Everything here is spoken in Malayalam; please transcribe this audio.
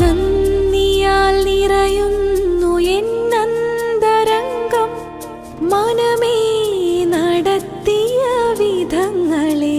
നന്ദിയാൽ നിറയുന്നു എന്നന്തരംഗം മനമേ നടത്തിയ വിധങ്ങളെ